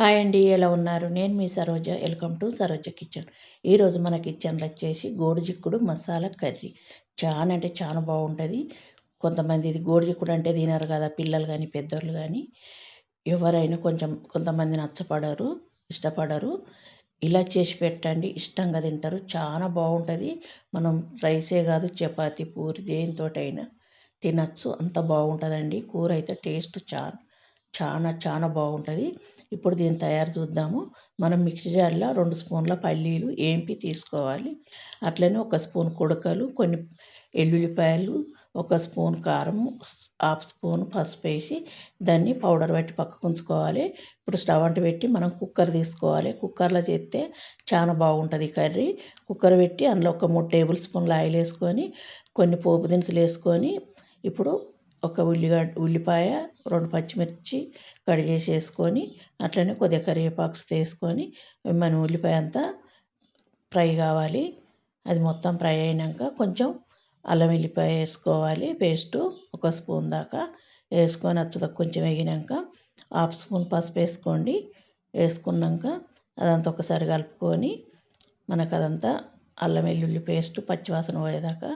Hi అండి ఎలా ఉన్నారు? నేను మీ Saroja. Welcome to Saroja kitchen. ఈరోజు మన కిచెన్లో వచ్చేసి గోడుజిక్కుడు మసాలా కర్రీ. చాలా అంటే చాలా బాగుంటుంది. కొంతమంది ఇది గోడుజిక్కుడు అంటే తినరు కదా పిల్లలు కానీ పెద్దోళ్ళు కానీ ఎవరైనా కొంచెం కొంతమంది నచ్చపడరు ఇష్టపడరు. ఇలా చేసి పెట్టండి ఇష్టంగా తింటారు. చాలా బాగుంటుంది. మనం రైసే కాదు చపాతి పూరి దేనితోటైనా తినచ్చు. అంత బాగుంటుందండి. కూర అయితే టేస్ట్ చాలా చాలా చాలా బాగుంటుంది. ఇప్పుడు దీన్ని తయారు చూద్దాము. మనం మిక్సీ జార్లో రెండు స్పూన్ల పల్లీలు ఏంపి తీసుకోవాలి. అట్లనే ఒక స్పూన్ కుడకలు కొన్ని ఎల్లుల్లిపాయలు ఒక స్పూన్ కారం హాఫ్ స్పూన్ పసుపు వేసి దాన్ని పౌడర్ పెట్టి పక్కకు ఉంచుకోవాలి. ఇప్పుడు స్టవ్ అంట పెట్టి మనం కుక్కర్ తీసుకోవాలి. కుక్కర్లో చేస్తే చాలా బాగుంటుంది కర్రీ. కుక్కర్ పెట్టి అందులో ఒక మూడు టేబుల్ స్పూన్లు ఆయిల్ వేసుకొని కొన్ని పోపు దినుసులు వేసుకొని ఇప్పుడు ఒక ఉల్లిగడ్డ ఉల్లిపాయ రెండు పచ్చిమిర్చి కట్ చేసి వేసుకొని అట్లనే కొద్దిగా కరివేపాకు వేసుకొని మన ఉల్లిపాయ అంతా ఫ్రై కావాలి. అది మొత్తం ఫ్రై అయినాక కొంచెం అల్లం వెల్లిపాయ వేసుకోవాలి. పేస్టు ఒక స్పూన్ దాకా వేసుకొని అచ్చద కొంచెం వేగినాక హాఫ్ స్పూన్ పసుపు వేసుకోండి. వేసుకున్నాక అదంతా ఒకసారి కలుపుకొని మనకు అదంతా అల్లం వెల్లుల్లి పేస్ట్ పచ్చివాసన పోయేదాకా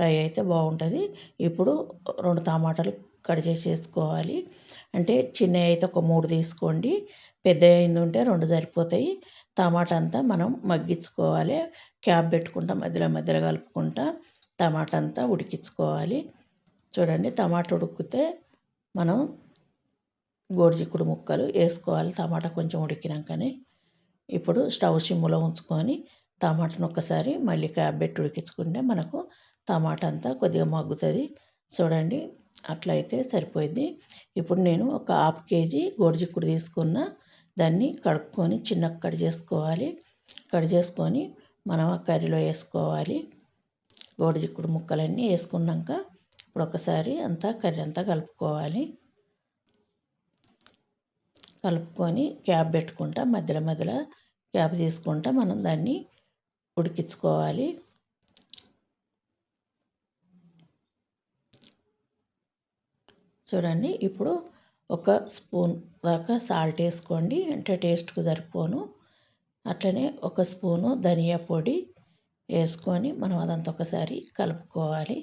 ఫ్రై అయితే బాగుంటుంది. ఇప్పుడు రెండు టమాటాలు కట్ చేసి వేసుకోవాలి అంటే చిన్నవి అయితే ఒక మూడు తీసుకోండి. పెద్ద అయింది ఉంటే రెండు సరిపోతాయి. టమాటా అంతా మనం మగ్గించుకోవాలి. క్యాప్ పెట్టుకుంటా మధ్యలో మధ్యలో కలుపుకుంటా. టమాటా అంతా ఉడికించుకోవాలి. చూడండి టమాటా ఉడికితే మనం గోరుచిక్కుడు ముక్కలు వేసుకోవాలి. టమాటా కొంచెం ఉడికినాకనే. ఇప్పుడు స్టవ్ సిమ్లో ఉంచుకొని టమాటాను ఒక్కసారి మళ్ళీ క్యాప్ పెట్టి ఉడికించుకుంటే మనకు టమాటా అంతా కొద్దిగా మగ్గుతుంది. చూడండి అట్లయితే సరిపోయింది. ఇప్పుడు నేను ఒక హాఫ్ కేజీ గోరుచిక్కుడు తీసుకున్న దాన్ని కడుక్కొని చిన్న కట్ చేసుకోవాలి. కట్ చేసుకొని మనం ఆ కర్రీలో వేసుకోవాలి. గోరుచిక్కుడు ముక్కలన్నీ వేసుకున్నాక ఇప్పుడు ఒకసారి అంతా కర్రీ అంతా కలుపుకోవాలి. కలుపుకొని క్యాప్ పెట్టుకుంటా మధ్యలో మధ్యలో క్యాప్ తీసుకుంటా మనం దాన్ని ఉడికించుకోవాలి. చూడండి ఇప్పుడు ఒక స్పూన్ దాకా సాల్ట్ వేసుకోండి అంటే టేస్ట్కు సరిపోను. అట్లనే ఒక స్పూను ధనియా పొడి వేసుకొని మనం అదంతా ఒకసారి కలుపుకోవాలి.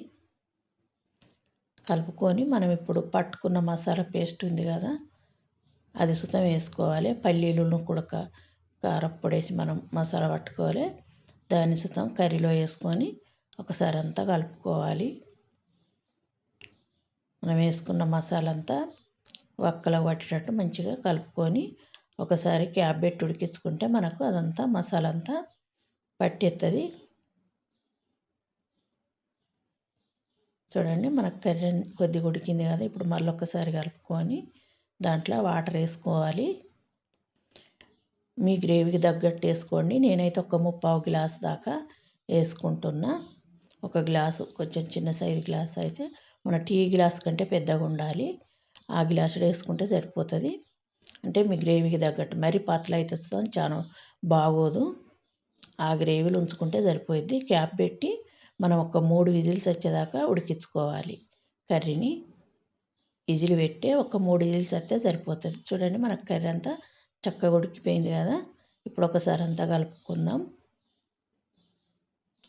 కలుపుకొని మనం ఇప్పుడు పట్టుకున్న మసాలా పేస్ట్ ఉంది కదా అది సుతం వేసుకోవాలి. పల్లీలను కుడక కారప్పొడి వేసి మనం మసాలా పట్టుకోవాలి. దాన్ని సుతం కర్రీలో వేసుకొని ఒకసారి అంతా కలుపుకోవాలి. మనం వేసుకున్న మసాలా అంతా వక్కలకు పట్టేటట్టు మంచిగా కలుపుకొని ఒకసారి క్యాబ్ పెట్టి ఉడికించుకుంటే మనకు అదంతా మసాలా అంతా పట్టేస్తుంది చూడండి మనకు కర్రీ కొద్దిగా ఉడికింది కదా ఇప్పుడు మళ్ళీ ఒకసారి కలుపుకొని దాంట్లో వాటర్ వేసుకోవాలి. మీ గ్రేవీకి తగ్గట్టు వేసుకోండి. నేనైతే ఒక ముప్పావు గ్లాస్ దాకా వేసుకుంటున్నా. ఒక గ్లాసు కొంచెం చిన్న సైజు గ్లాస్ అయితే మన టీ గ్లాస్ కంటే పెద్దగా ఉండాలి. ఆ గ్లాసులో వేసుకుంటే సరిపోతుంది. అంటే మీ గ్రేవీకి తగ్గట్టు. మరీ పాతలు అయితే చాలా బాగోదు. ఆ గ్రేవీలు ఉంచుకుంటే సరిపోయిద్ది. క్యాప్ పెట్టి మనం ఒక మూడు విజిల్స్ వచ్చేదాకా ఉడికించుకోవాలి కర్రీని. విజిల్ పెట్టి ఒక మూడు విజిల్స్ వస్తే సరిపోతుంది. చూడండి మనకు కర్రీ అంతా చక్కగా ఉడికిపోయింది కదా. ఇప్పుడు ఒకసారి అంతా కలుపుకుందాం.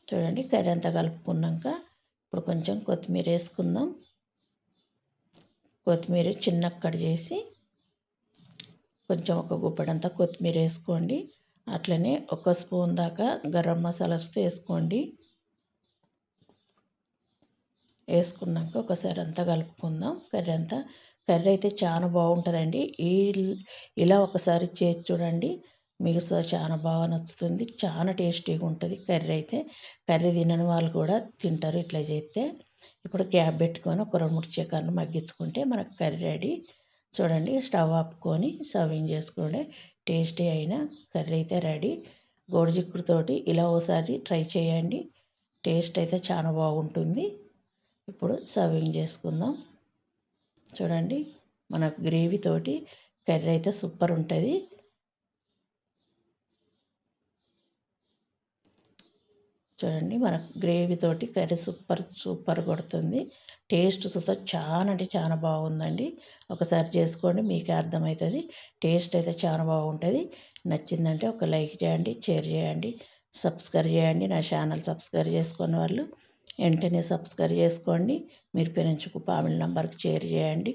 చూడండి కర్రీ అంతా కలుపుకున్నాక ఇప్పుడు కొంచెం కొత్తిమీర వేసుకుందాం. కొత్తిమీర చిన్న కట్ చేసి కొంచెం ఒక గుప్పడంతా కొత్తిమీర వేసుకోండి. అట్లనే ఒక స్పూన్ దాకా గరం మసాలాస్తో వేసుకోండి. వేసుకున్నాక ఒకసారి అంతా కలుపుకుందాం. కర్రీ అంతా కర్రీ అయితే చాలా బాగుంటుందండి. ఈ ఇలా ఒకసారి చేసి చూడండి. మీకు చాలా బాగా నచ్చుతుంది. చాలా టేస్టీగా ఉంటుంది. కర్రీ అయితే కర్రీ తినని వాళ్ళు కూడా తింటారు. ఇట్లా చేస్తే ఇప్పుడు క్యాప్ పెట్టుకొని ఒక రెండు మూడు చికెన్లు మగ్గించుకుంటే మనకు కర్రీ రెడీ. చూడండి స్టవ్ ఆపుకొని సర్వింగ్ చేసుకోండి టేస్టీ అయిన కర్రీ అయితే రెడీ. గోడుచిక్కుడుతోటి ఇలా ఒకసారి ట్రై చేయండి. టేస్ట్ అయితే చాలా బాగుంటుంది. ఇప్పుడు సర్వింగ్ చేసుకుందాం. చూడండి మన గ్రేవీతోటి కర్రీ అయితే సూపర్ ఉంటుంది. చూడండి మన గ్రేవీతోటి కర్రీ సూపర్ సూపర్ కొడుతుంది. టేస్ట్ సుత చాలా అంటే చాలా బాగుందండి. ఒకసారి చేసుకోండి మీకే అర్థమవుతుంది. టేస్ట్ అయితే చాలా బాగుంటుంది. నచ్చిందంటే ఒక లైక్ చేయండి షేర్ చేయండి సబ్స్క్రైబ్ చేయండి. నా ఛానల్ సబ్స్క్రైబ్ చేసుకున్న వాళ్ళు వెంటనే సబ్స్క్రైబ్ చేసుకోండి. మీరు పెరంచుకు ఫ్యామిలీ నంబర్కి షేర్ చేయండి.